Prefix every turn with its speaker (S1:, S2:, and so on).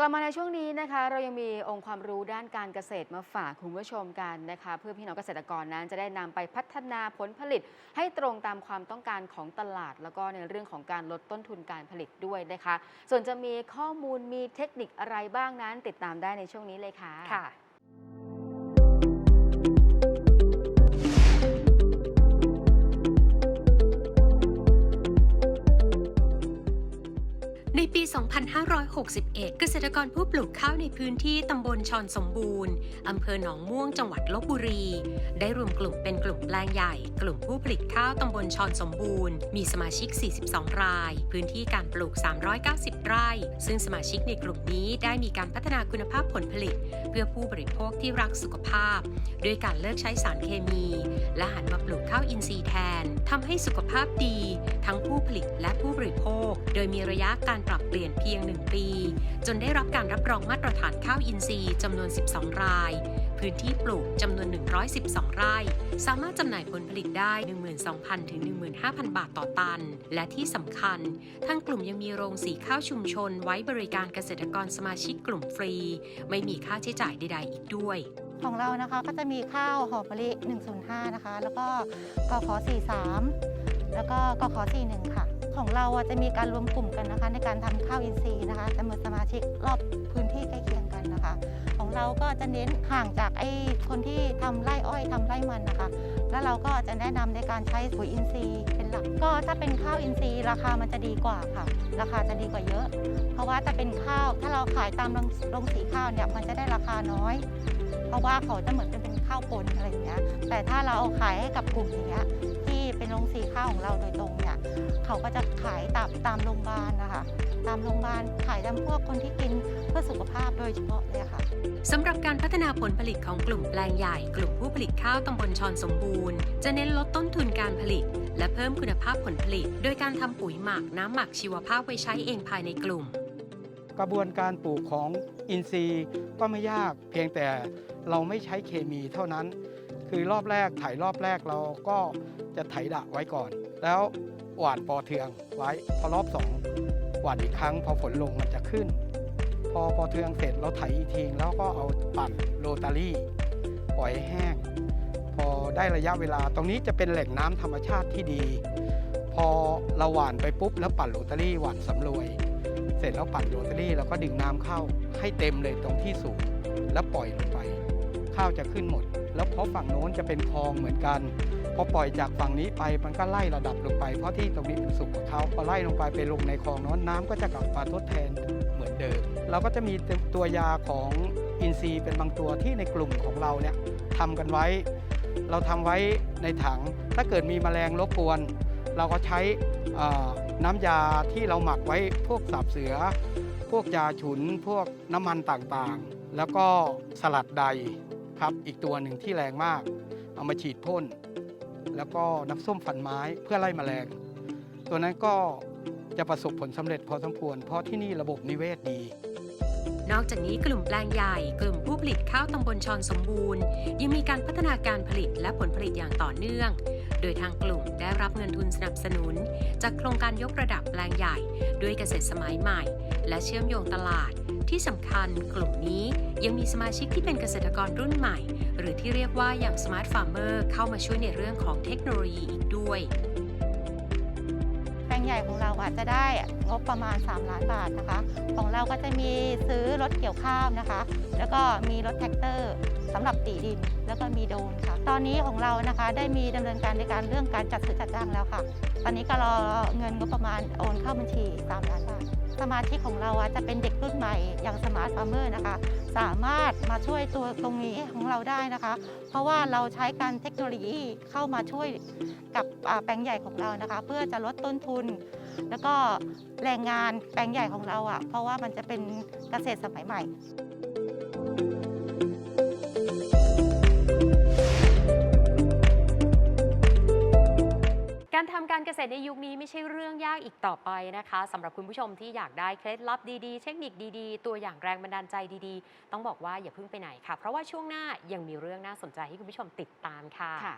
S1: กลับมาในช่วงนี้นะคะ เรายังมีองค์ความรู้ด้านการเกษตรมาฝากคุณผู้ชมกันนะคะ เพื่อพี่น้องเกษตรกรนั้นจะได้นำไปพัฒนาผลผลิต ให้ตรงตามความต้องการของตลาด แล้วก็ในเรื่องของการลดต้นทุนการผลิตด้วยนะคะ ส่วนจะมีข้อมูลมีเทคนิคอะไรบ้างนั้น ติดตามได้ในช่วงนี้เลยค่ะ
S2: ค่ะ
S3: 2561 เกษตรกรผู้ปลูกข้าวในพื้นที่ตำบลชอนสมบูรณ์ อำเภอหนองม่วงจังหวัดลบบุรี ได้รวมกลุ่มเป็นกลุ่มแปลงใหญ่ กลุ่มผู้ผลิตข้าวตำบลชอนสมบูรณ์ มีสมาชิก 42 ราย พื้นที่การปลูก 390 ไร่ ซึ่งสมาชิกในกลุ่มนี้ได้มีการพัฒนาคุณภาพผลผลิต เพื่อผู้บริโภคที่รักสุขภาพ ด้วยการเลิกใช้สารเคมี และหันมาปลูกข้าวอินทรีย์แทนทำให้สุขภาพดี ทั้งผู้ผลิตและผู้บริโภค โดยมีระยะการปรับเปลี่ยนเพียง 1 ปี จนได้รับการรับรองมาตรฐานข้าวอินทรีย์จำนวน 12 ราย พื้นที่ปลูกจำนวน 112 ไร่ สามารถจำหน่ายผลผลิตได้ 12,000 ถึง 15,000 บาทต่อตัน และที่สำคัญ ทางกลุ่มยังมีโรงสีข้าวชุมชน ไว้บริการเกษตรกรสมาชิกกลุ่มฟรี ไม่มีค่าใช้จ่ายใด ๆ อีกด้วย
S2: ของเรานะคะก็จะมีข้าวหอมมะลิ 105 นะคะ แล้วก็กขอ43 แล้วก็กขอ41 ค่ะ ของเราจะมีการรวมกลุ่มกันนะคะ ในการทำข้าวอินทรีย์นะคะจำนวนสมาชิกรอบพื้นที่ใกล้เคียงกันนะคะ ของเราก็จะเน้นห่างจากไอ้คนที่ทำไร่อ้อยทำไร่มันนะคะ แล้วเราก็จะแนะนำในการใช้ปุ๋ยอินทรีย์เป็นหลัก ก็ถ้าเป็นข้าวอินทรีย์ราคามันจะดีกว่าค่ะ ราคาจะดีกว่าเยอะ เพราะว่าถ้าเป็นข้าวถ้าเราขายตามโรงสีข้าวเนี่ยมันจะได้ราคาน้อย เพราะว่าเขาจะเหมือนเป็นข้าวปนอะไรอย่างเงี้ย แต่ถ้าเราเอาขายให้กับกลุ่มอย่างเงี้ย เป็นโรงสีข้าวของเราโดยตรงเนี่ยเขาก็จะขายตามตามโรงพยาบาลนะคะตามโรงพยาบาลขายตามพวกคนที่กินเพื่อสุขภาพโดยเฉพาะเลยค่ะ
S3: สำหรับการพัฒนาผลผลิตของกลุ่มแปลงใหญ่ กลุ่มผู้ผลิตข้าวตำบลชอนสมบูรณ์ จะเน้นลดต้นทุนการผลิต และเพิ่มคุณภาพผลผลิต โดยการทำปุ๋ยหมักน้ำหมักชีวภาพไว้ใช้เองภายในกลุ่ม
S4: กระบวนการปลูกของอินทรีย์ก็ไม่ยากเพียงแต่เราไม่ใช้เคมีเท่านั้น คือรอบแรกไถรอบแรกเราก็จะไถดะไว้ก่อน แล้วหว่านปอเทืองไว้พอรอบสองหว่านอีกครั้ง พอฝนลงมันจะขึ้น พอปอเทืองเสร็จเราไถอีกทีแล้วก็เอาปั่นโรตารี่ ปล่อยให้แห้ง พอได้ระยะเวลาตรงนี้จะเป็นแหล่งน้ำธรรมชาติที่ดี พอเราหว่านไปปุ๊บแล้วปั่นโรตารี่หว่านสำรวย เสร็จแล้วปั่นโรตารี่แล้วก็ดึงน้ำเข้าให้เต็มเลยตรงที่สูงแล้วปล่อยลงไป ข้าวจะขึ้นหมดแล้วเพราะฝั่งโน้นจะเป็นคลองเหมือนกัน พอปล่อยจากฝั่งนี้ไปมันก็ไล่ระดับลงไป เพราะที่ตรงนี้เป็นสุกของเขาพอไล่ลงไปไปลงในคลองโน้นน้ำก็จะกลับมาทดแทนเหมือนเดิม เราก็จะมีตัวยาของอินทรีย์เป็นบางตัวที่ในกลุ่มของเราเนี่ยทำกันไว้ เราทำไว้ในถัง ถ้าเกิดมีแมลงรบกวน เราก็ใช้น้ำยาที่เราหมักไว้พวกสับเสือ พวกยาฉุน พวกน้ำมันต่างๆ แล้วก็สลัดใด ครับอีกตัวหนึ่งที่แรงมาก เอามาฉีดพ่น แล้วก็น้ำส้มฝันไม้เพื่อไล่แมลง ตัวนั้นก็จะประสบผลสำเร็จพอสมควร เพราะที่นี่ระบบนิเวศดี
S3: นอกจากนี้กลุ่มแปลงใหญ่ กลุ่มผู้ผลิตข้าวตำบลชอนสมบูรณ์ ยังมีการพัฒนาการผลิตและผลผลิตอย่างต่อเนื่อง โดยทางกลุ่มได้รับเงินทุนสนับสนุน จากโครงการยกระดับแปลงใหญ่ ด้วยเกษตรสมัยใหม่ และเชื่อมโยงตลาด ที่สำคัญกลุ่มนี้ยังมีสมาชิกที่เป็นเกษตรกรรุ่นใหม่ หรือที่เรียกว่าอย่างสมาร์ทฟาร์มเมอร์เข้ามาช่วยในเรื่องของเทคโนโลยีอีกด้วย
S2: แปลงใหญ่ของเราอาจจะได้งบประมาณ 3 ล้านบาทนะคะ ของเราก็จะมีซื้อรถเกี่ยวข้าวนะคะ แล้วก็มีรถแท็กเตอร์ สำหรับตีดินแล้วก็มีโดนค่ะ ตอนนี้ของเรานะคะได้มีดำเนินการในการเรื่องการจัดซื้อจัดจ้างแล้วค่ะ ตอนนี้ก็รอเงินงบประมาณโอนเข้าบัญชี3ล้านบาทสมาชิกของเราจะเป็นเด็กรุ่นใหม่อย่างสมาร์ทฟาร์มเมอร์นะคะ สามารถมาช่วยตัวตรงนี้ของเราได้นะคะ เพราะว่าเราใช้การเทคโนโลยีเข้ามาช่วยกับแปลงใหญ่ของเรานะคะ เพื่อจะลดต้นทุน แล้วก็แรงงานแปลงใหญ่ของเราอะ่ะเพราะว่ามันจะเป็นเกษตรสมัยใหม่
S3: เกษตรในยุคนี้ไม่ใช่เรื่องยากอีกต่อไปนะคะสำหรับคุณผู้ชมที่อยากได้เคล็ดลับดีๆ เทคนิคดีๆ ตัวอย่างแรงบันดาลใจดีๆ ต้องบอกว่าอย่าเพิ่งไปไหนค่ะ เพราะว่าช่วงหน้ายังมีเรื่องน่าสนใจให้คุณผู้ชมติดตามค่ะ
S1: ค่ะ